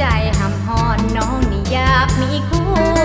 ใจหำหอนน้องนี่อยากมีคู่